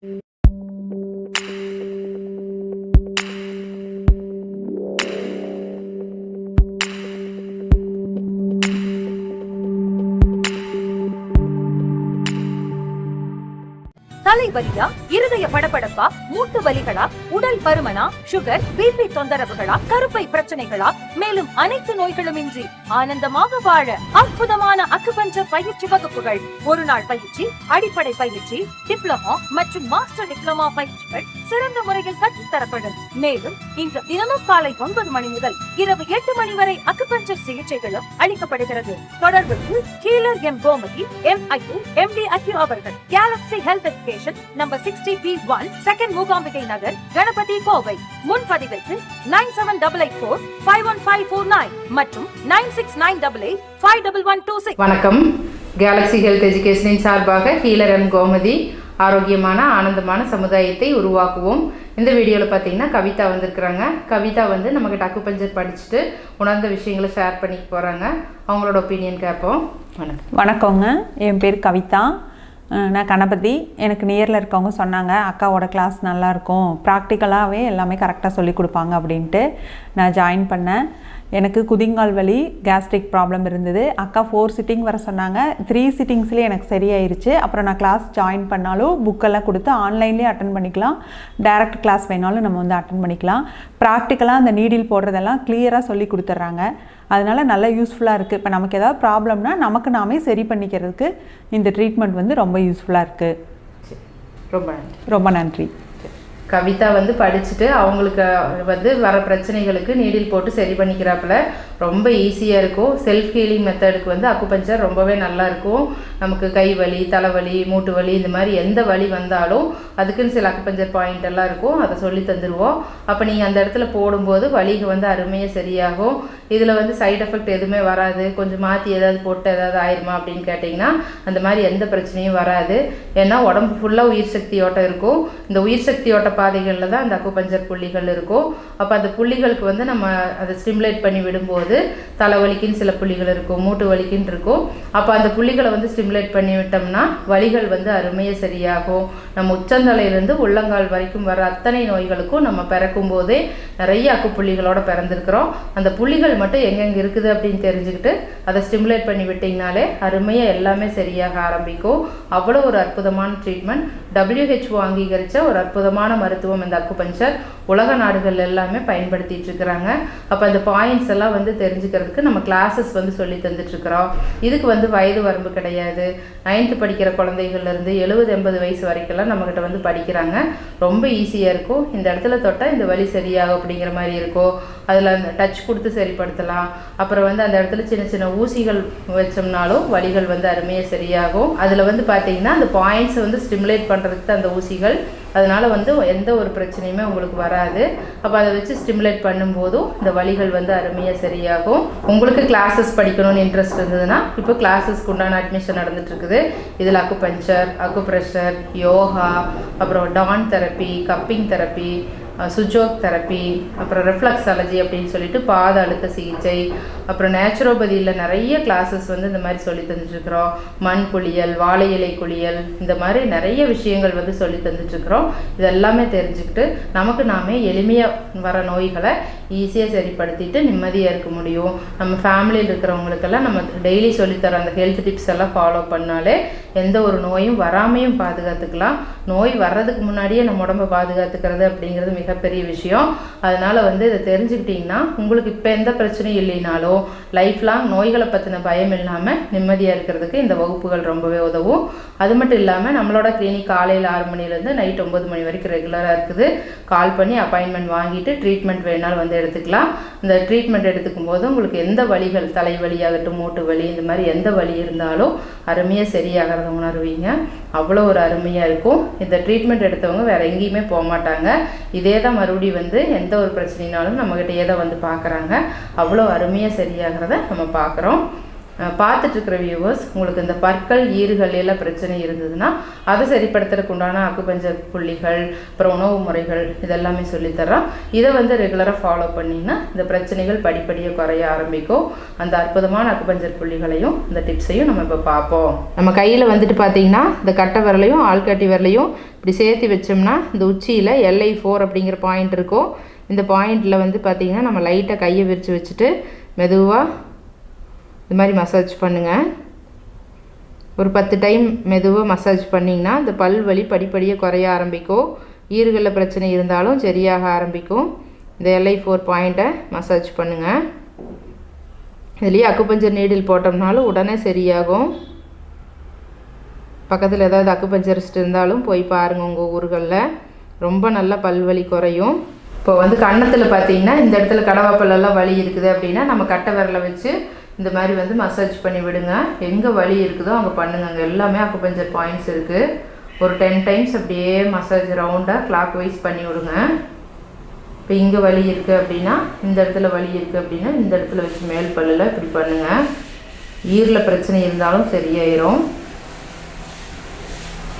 தலைவலியா? இருதய படபடப்பா? மூட்டு வலிகளா? உடல் பருமனா? சுகர் பிபி தொந்தரவுகளா? கருப்பை பிரச்சனைகளா? மேலும் அனைத்து நோய்களும் இன்றி ஆனந்தமாக வாழ அற்புதமான அக்குபஞ்சர் பயிற்சி வகுப்புகள். ஒரு நாள் பயிற்சி அடிப்படை பயிற்சி டிப்ளமோ மற்றும் மாஸ்டர் டிப்ளமா பயிற்சிகள் சிறந்த முறையில் கற்றுத்தரப்படும். மேலும் இன்று தினமும் காலை ஒன்பது மணி முதல் இரவு எட்டு மணி வரை அக்குபஞ்சர் சிகிச்சைகளும் அளிக்கப்படுகிறது. தொடர்புக்கு healer M Gomathi M I U M D acu அவர்கள். Galaxy health education number sixty B one second Mookambigai நகர் Ganapathy Kovai முன்பதிவிற்கு nine seven double eight four five one five four nine மற்றும் nine six nine double eight five double one two six வணக்கம். Galaxy health எஜுகேஷனின் சார்பாக healer M Gomathi ஆரோக்கியமான ஆனந்தமான சமுதாயத்தை உருவாக்குவோம். இந்த வீடியோவில் பார்த்தீங்கன்னா கவிதா வந்திருக்கிறாங்க. கவிதா வந்து நமக்கு அக்குபஞ்சர் படிச்சுட்டு உணர்ந்த விஷயங்களை ஷேர் பண்ணிக்க போகிறாங்க அவங்களோட ஒப்பீனியன் கேட்போம் வணக்கம். வணக்கங்க. என் பேர் கவிதா. நான் கணபதி. எனக்கு நியரில் இருக்கவங்க சொன்னாங்க அக்காவோட கிளாஸ் நல்லாயிருக்கும் ப்ராக்டிக்கலாகவே எல்லாமே கரெக்டாக சொல்லி கொடுப்பாங்க அப்படின்ட்டு நான் ஜாயின் பண்ணேன். எனக்கு குதிங்கால் வலி கேஸ்ட்ரிக் ப்ராப்ளம் இருந்தது. அக்கா ஃபோர் சிட்டிங் வர சொன்னாங்க. த்ரீ சிட்டிங்ஸ்லேயே எனக்கு சரியாயிருச்சு. அப்புறம் நான் கிளாஸ் ஜாயின் பண்ணாலும் புக்கெல்லாம் கொடுத்து ஆன்லைன்லேயே அட்டன் பண்ணிக்கலாம். டைரக்ட் கிளாஸ் வேணாலும் நம்ம வந்து அட்டன் பண்ணிக்கலாம். ப்ராக்டிக்கலாக அந்த நீடில் போடுறதெல்லாம் கிளியராக சொல்லி கொடுத்துட்றாங்க. அதனால நல்லா யூஸ்ஃபுல்லாக இருக்குது இப்போ நமக்கு ஏதாவது ப்ராப்ளம்னா நமக்கு நாமே சரி பண்ணிக்கிறதுக்கு இந்த ட்ரீட்மெண்ட் வந்து ரொம்ப யூஸ்ஃபுல்லாக இருக்குது ரொம்ப நன்றி. ரொம்ப நன்றி. கவிதா வந்து படிச்சுட்டு அவங்களுக்கு வந்து வர பிரச்சனைகளுக்கு நீடில் போட்டு சரி பண்ணிக்கிறாப்புல. ரொம்ப ஈஸியாக இருக்கும். செல்ஃப் ஹீலிங் மெத்தடுக்கு வந்து அக்குபஞ்சர் ரொம்பவே நல்லா இருக்கும். நமக்கு கை வலி தலைவலி மூட்டு வலி இந்த மாதிரி எந்த வலி வந்தாலும் அதுக்குன்னு சில அக்குபஞ்சர் பாயிண்ட் எல்லாம் இருக்கும். அதை சொல்லி தந்துடுவோம் அப்போ நீங்கள் அந்த இடத்துல போடும்போது வலிக்கு வந்து அருமையாக சரியாகும். இதில் வந்து சைட் எஃபெக்ட் எதுவுமே வராது. கொஞ்சம் மாற்றி ஏதாவது போட்டு ஏதாவது ஆயிருமா அப்படின்னு கேட்டிங்கன்னா அந்த மாதிரி எந்த பிரச்சனையும் வராது. ஏன்னா உடம்பு ஃபுல்லாக உயிர் சக்தி ஓட்டம் இருக்கும். இந்த உயிர் சக்தி ஓட்ட பாதைகளில் தான் அந்த அக்குபஞ்சர் புள்ளிகள் இருக்கும். அப்போ அந்த புள்ளிகளுக்கு வந்து நம்ம அதை ஸ்டிமுலேட் பண்ணி விடும்போது தலைவலிக்குன்னு சில புள்ளிகள் இருக்கும் மூட்டு வலிக்குன்னு இருக்கும். அப்போ அந்த புள்ளிகளை வந்து ஸ்டிமுலேட் பண்ணி விட்டோம்னா வலிகள் வந்து அருமையாக சரியாகும். நம்ம உச்சந்தலையிலேருந்து உள்ளங்கால் வரைக்கும் வர அத்தனை நோய்களுக்கும் நம்ம பிறக்கும் போதே நிறைய அக்குப்புள்ளிகளோடு பிறந்திருக்கிறோம். அந்த புள்ளிகள் மட்டும் எங்கெங்கே இருக்குது அப்படின்னு தெரிஞ்சுக்கிட்டு அதை ஸ்டிமுலேட் பண்ணி விட்டிங்கனாலே அருமையாக எல்லாமே சரியாக ஆரம்பிக்கும். அவ்வளோ ஒரு அற்புதமான ட்ரீட்மெண்ட் டபிள்யூஹெச்ஓ அங்கீகரித்த ஒரு அற்புதமான மருத்துவம் இந்த அக்குபஞ்சர் உலக நாடுகள் எல்லாமே பயன்படுத்திட்டு இருக்கிறாங்க. அப்போ அந்த பாயிண்ட்ஸ் எல்லாம் வந்து தெரிஞ்சுக்கிறதுக்கு நம்ம கிளாஸஸ் வந்து சொல்லி தந்துட்டுருக்குறோம். இதுக்கு வந்து வயது வரம்பு கிடையாது. நைன்த்து படிக்கிற குழந்தைகள்லேருந்து எழுபது எண்பது வயசு வரைக்கும்லாம் நம்மக்கிட்ட வந்து படிக்கிறாங்க. ரொம்ப ஈஸியாக இருக்கும். இந்த இடத்துல தொட்டால் இந்த வழி சரியாகும் அப்படிங்கிற மாதிரி இருக்கும். அதில் அந்த டச் கொடுத்து சரிப்படுத்தலாம். அப்புறம் வந்து அந்த இடத்துல சின்ன சின்ன ஊசிகள் வச்சோம்னாலும் வலிகள் வந்து அருமையாக சரியாகும். அதில் வந்து பார்த்தீங்கன்னா அந்த பாயிண்ட்ஸை வந்து ஸ்டிமுலேட் பண்ணுறதுக்கு அந்த ஊசிகள். அதனால் வந்து எந்த ஒரு பிரச்சனையுமே உங்களுக்கு வராது. அப்போ அதை வச்சு ஸ்டிமுலேட் பண்ணும்போதும் இந்த வழிகள் வந்து அருமையாக சரியாகும். உங்களுக்கு கிளாஸஸ் படிக்கணும்னு இன்ட்ரெஸ்ட் இருந்ததுன்னா இப்போ கிளாஸஸ்க்கு உண்டான அட்மிஷன் நடந்துட்டு இருக்குது. இதில் அக்குபஞ்சர் அக்குப்ரெஷர் அக்கு யோகா அப்புறம் Don therapy cupping therapy Sujok therapy அப்புறம் ரெஃப்ளக்ஸாலஜி அப்படின்னு சொல்லிட்டு பாத அழுத்த சிகிச்சை அப்புறம் நேச்சுரோபதியில் நிறைய கிளாஸஸ் வந்து இந்த மாதிரி சொல்லி தந்துட்டுருக்குறோம். மண் குளியல் வாழை இலை குளியல் இந்த மாதிரி நிறைய விஷயங்கள் வந்து சொல்லி தந்துட்டுருக்குறோம். இது எல்லாமே தெரிஞ்சுக்கிட்டு நமக்கு நாமே எளிமையாக வர நோய்களை ஈஸியாக சரிப்படுத்திட்டு நிம்மதியாக இருக்க முடியும். நம்ம ஃபேமிலியில் இருக்கிறவங்களுக்கெல்லாம் நம்ம டெய்லி சொல்லித்தர அந்த ஹெல்த் டிப்ஸ் எல்லாம் ஃபாலோ பண்ணாலே எந்த ஒரு நோயும் வராமையும் பாதுகாத்துக்கலாம். நோய் வர்றதுக்கு முன்னாடியே நம்ம உடம்பை பாதுகாத்துக்கிறது அப்படிங்கிறது மிகப்பெரிய விஷயம். அதனால் வந்து இதை தெரிஞ்சுக்கிட்டிங்கன்னா உங்களுக்கு இப்போ எந்த பிரச்சனையும் இல்லைனாலும் லைஃப் லாங் நோய்களை பற்றின பயம் இல்லாமல் நிம்மதியாக இருக்கிறதுக்கு இந்த வகுப்புகள் ரொம்பவே உதவும். அது மட்டும் இல்லாமல் நம்மளோட கிளினிக் காலையில் ஆறு மணிலேருந்து நைட் ஒம்பது மணி வரைக்கும் ரெகுலராக இருக்குது. கால் பண்ணி அப்பாயின்மெண்ட் வாங்கிட்டு ட்ரீட்மெண்ட் வேணாலும் வந்து எடுத்துக்கலாம். இந்த ட்ரீட்மெண்ட் எடுத்துக்கும் போது உங்களுக்கு எந்த வலிகள் தலைவலியாகட்டும் மூட்டு வலி இந்த மாதிரி எந்த வலி இருந்தாலும் அருமையாக சரியாகிறத உணர்வீங்க. அவ்வளோ ஒரு அருமையாக இருக்கும். இந்த ட்ரீட்மெண்ட் எடுத்தவங்க வேறு எங்கேயுமே போக மாட்டாங்க. இதே தான் மறுபடியும் வந்து எந்த ஒரு பிரச்சனைனாலும் நம்மக்கிட்டே தான் வந்து பார்க்குறாங்க. அவ்வளோ அருமையாக சரியாகிறத நம்ம பார்க்குறோம். பார்த்துட்டு இருக்கிற வியூவர்ஸ் உங்களுக்கு இந்த பற்கள் ஈறுகள் எல்லாம் பிரச்சனை இருந்ததுன்னா அதை சரிப்படுத்துறதுக்கு உண்டான அக்குபஞ்சர் புள்ளிகள் அப்புறம் உணவு முறைகள் இதெல்லாமே சொல்லித்தரோம் இதை வந்து ரெகுலராக ஃபாலோ பண்ணிங்கன்னா இந்த பிரச்சனைகள் படிப்படியாக குறைய ஆரம்பிக்கும். அந்த அற்புதமான அக்குபஞ்சர் புள்ளிகளையும் இந்த டிப்ஸையும் நம்ம இப்போ பார்ப்போம். நம்ம கையில் வந்துட்டு பார்த்தீங்கன்னா இந்த கட்டை விரலையும் ஆள்காட்டி விரலையும் இப்படி சேர்த்து வச்சோம்னா இந்த உச்சியில் எல்ஐ ஃபோர் அப்படிங்கிற பாயிண்ட் இருக்கும். இந்த பாயிண்டில் வந்து பார்த்திங்கன்னா நம்ம லைட்டாக கையை விரித்து வச்சுட்டு மெதுவாக இது மாதிரி மசாஜ் பண்ணுங்கள் ஒரு பத்து டைம் மெதுவாக மசாஜ் பண்ணிங்கன்னா இந்த பல் வலி படிப்படியாக குறைய ஆரம்பிக்கும். ஈறுகளில் பிரச்சனை இருந்தாலும் சரியாக ஆரம்பிக்கும். இந்த எல்ஐ ஃபோர் பாயிண்ட்டை மசாஜ் பண்ணுங்கள் இதுலேயே அக்குப்பஞ்சர் நீடில் போட்டோம்னாலும் உடனே சரியாகும். பக்கத்தில் ஏதாவது அக்குபஞ்சரிஸ்ட் இருந்தாலும் போய் பாருங்கள் உங்கள் ஊர்களில். ரொம்ப நல்லா பல்வலி குறையும். இப்போ வந்து கன்னத்தில் பார்த்தீங்கன்னா இந்த இடத்துல கடவாப்பல்லாம் வலி இருக்குது அப்படின்னா நம்ம கட்டை விரலை வச்சு இந்த மாதிரி வந்து மசாஜ் பண்ணி விடுங்க. எங்கே வலி இருக்குதோ அங்கே பண்ணுங்க. அங்கே எல்லாமே அக்குபஞ்சர் பாயிண்ட்ஸ் இருக்குது ஒரு டென் டைம்ஸ் அப்படியே மசாஜ் ரவுண்டாக கிளாக் வைஸ் பண்ணி விடுங்க. இப்போ இங்கே வலி இருக்குது அப்படின்னா இந்த இடத்துல வலி இருக்குது அப்படின்னா இந்த இடத்துல வச்சு மேல் பல்லில் இப்படி பண்ணுங்கள் ஈரில் பிரச்சனை இருந்தாலும் சரியாயிரும்.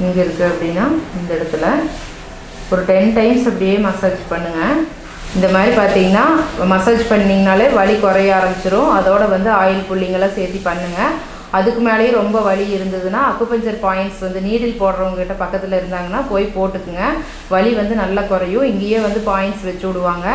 இங்கே இருக்குது அப்படின்னா இந்த இடத்துல. ஒரு டென் டைம்ஸ் அப்படியே மசாஜ் பண்ணுங்கள் இந்த மாதிரி பார்த்தீங்கன்னா மசாஜ் பண்ணிங்கனாலே வலி குறைய ஆரம்பிச்சிடும் அதோட வந்து ஆயில் புள்ளிங்கெல்லாம் சேர்த்து பண்ணுங்கள் அதுக்கு மேலேயும் ரொம்ப வலி இருந்ததுன்னா அக்குபஞ்சர் பாயிண்ட்ஸ் வந்து நீடில் போடுறவங்ககிட்ட பக்கத்தில் இருந்தாங்கன்னா போய் போட்டுக்குங்க. வலி வந்து நல்லா குறையும். இங்கேயே வந்து பாயிண்ட்ஸ் வச்சு விடுவாங்க.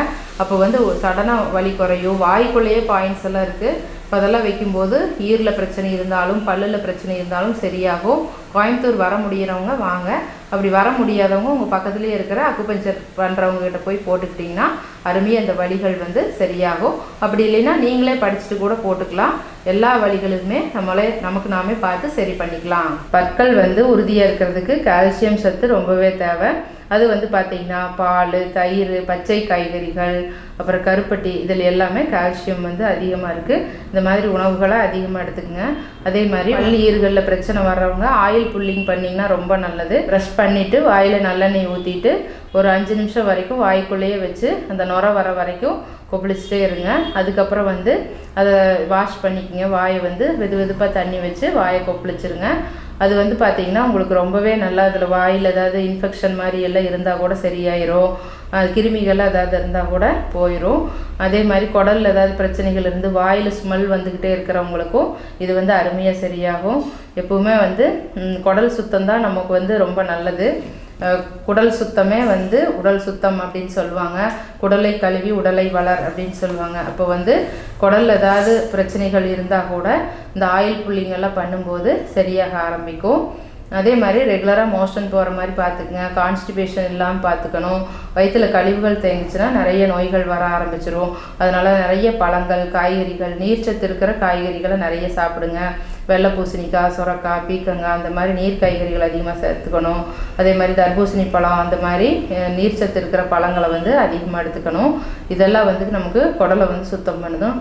அப்போ வந்து சடனாக வலி குறையும். வாய்க்குள்ளேயே பாயிண்ட்ஸ் எல்லாம் இருக்குது இப்போ அதெல்லாம் வைக்கும்போது ஈரில் பிரச்சனை இருந்தாலும் பல்லில் பிரச்சனை இருந்தாலும் சரியாகும். கோயம்புத்தூர் வர முடியிறவங்க வாங்க. அப்படி வர முடியாதவங்க உங்கள் பக்கத்துலேயே இருக்கிற அக்குபஞ்சர் பண்ணுறவங்ககிட்ட போய் போட்டுக்கிட்டிங்கன்னா அருமையாக அந்த வழிகள் வந்து சரியாகும். அப்படி இல்லைன்னா நீங்களே படிச்சுட்டு கூட போட்டுக்கலாம். எல்லா வழிகளுமே நம்மளே நமக்கு நாமே பார்த்து சரி பண்ணிக்கலாம். பற்கள் வந்து உறுதியாக இருக்கிறதுக்கு கால்சியம் சத்து ரொம்பவே தேவை. அது வந்து பார்த்திங்கன்னா பால் தயிர் பச்சை காய்கறிகள் அப்புறம் கருப்பட்டி இதில் எல்லாமே கால்சியம் வந்து அதிகமாக இருக்குது இந்த மாதிரி உணவுகளை அதிகமாக எடுத்துக்கோங்க. அதே மாதிரி பல் பிரச்சனை வர்றவங்க ஆயில் புல்லிங் பண்ணிங்கன்னா ரொம்ப நல்லது. ப்ரஷ் பண்ணிவிட்டு வாயில் நல்லெண்ணெய் ஊற்றிட்டு ஒரு அஞ்சு நிமிஷம் வரைக்கும் வாய்க்குள்ளேயே வச்சு அந்த நுர வர வரைக்கும் கொப்பளிச்சுட்டே இருங்க. அதுக்கப்புறம் வந்து அதை வாஷ் பண்ணிக்கங்க. வாயை வந்து வெது வெதுப்பாக தண்ணி வச்சு வாயை கொப்பளிச்சிருங்க. அது வந்து பார்த்திங்கன்னா உங்களுக்கு ரொம்பவே நல்லா அதில் வாயில் ஏதாவது இன்ஃபெக்ஷன் மாதிரி எல்லாம் இருந்தால் கூட சரியாயிரும். கிருமிகள் ஏதாவது இருந்தால் கூட போயிடும் அதே மாதிரி குடலில் ஏதாவது பிரச்சனைகள் இருந்து வாயில் ஸ்மெல் வந்துக்கிட்டே இருக்கிறவங்களுக்கும் இது வந்து அருமையாக சரியாகும். எப்பவுமே வந்து குடல் சுத்தம் தான் நமக்கு வந்து ரொம்ப நல்லது. குடல் சுத்தமே வந்து உடல் சுத்தம் அப்படின்னு சொல்லுவாங்க. குடலை கழுவி உடலை வளர் அப்படின்னு சொல்லுவாங்க. அப்போ வந்து குடலில் ஏதாவது பிரச்சனைகள் இருந்தால் கூட இந்த ஆயில் புள்ளிங்கெல்லாம் பண்ணும்போது சரியாக ஆரம்பிக்கும். அதே மாதிரி ரெகுலராக மோஷன் போகிற மாதிரி பார்த்துக்குங்க. கான்ஸ்டிபேஷன் இல்லாமல் பார்த்துக்கணும். வயிற்றில் கழிவுகள் தேங்கிச்சுன்னா நிறைய நோய்கள் வர ஆரம்பிச்சிரும். அதனால் நிறைய பழங்கள் காய்கறிகள் நீர்ச்சத்து இருக்கிற காய்கறிகளை நிறைய சாப்பிடுங்க. வெள்ளை பூசணிக்காய் சுரக்காய் பீக்கங்காய் அந்த மாதிரி நீர் காய்கறிகள் அதிகமாக சேர்த்துக்கணும். அதே மாதிரி தர்பூசணி பழம் அந்த மாதிரி நீர் சத்து இருக்கிற பழங்களை வந்து அதிகமாக எடுத்துக்கணும். இதெல்லாம் வந்து நமக்கு குடலை வந்து சுத்தம் பண்ணுதும்.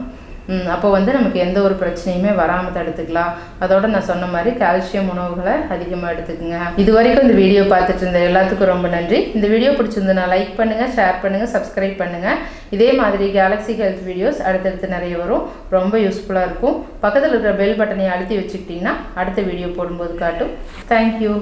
அப்போ வந்து நமக்கு எந்த ஒரு பிரச்சனையுமே வராமல் தடுத்துக்கலாம். அதோட நான் சொன்ன மாதிரி கால்சியம் உணவுகளை அதிகமாக எடுத்துக்கோங்க. இது வரைக்கும் இந்த வீடியோ பார்த்துட்டு இருந்த எல்லாத்துக்கும் ரொம்ப நன்றி. இந்த வீடியோ பிடிச்சிருந்ததுன்னா லைக் பண்ணுங்கள் ஷேர் பண்ணுங்கள் சப்ஸ்கிரைப் பண்ணுங்கள் இதே மாதிரி கேலக்ஸி ஹெல்த் வீடியோஸ் அடுத்தடுத்து நிறைய வரும். ரொம்ப யூஸ்ஃபுல்லாக இருக்கும். பக்கத்தில் இருக்கிற பெல் பட்டனை அழுத்தி வச்சுக்கிட்டிங்கன்னா அடுத்த வீடியோ போடும்போது காட்டும். தேங்க்யூ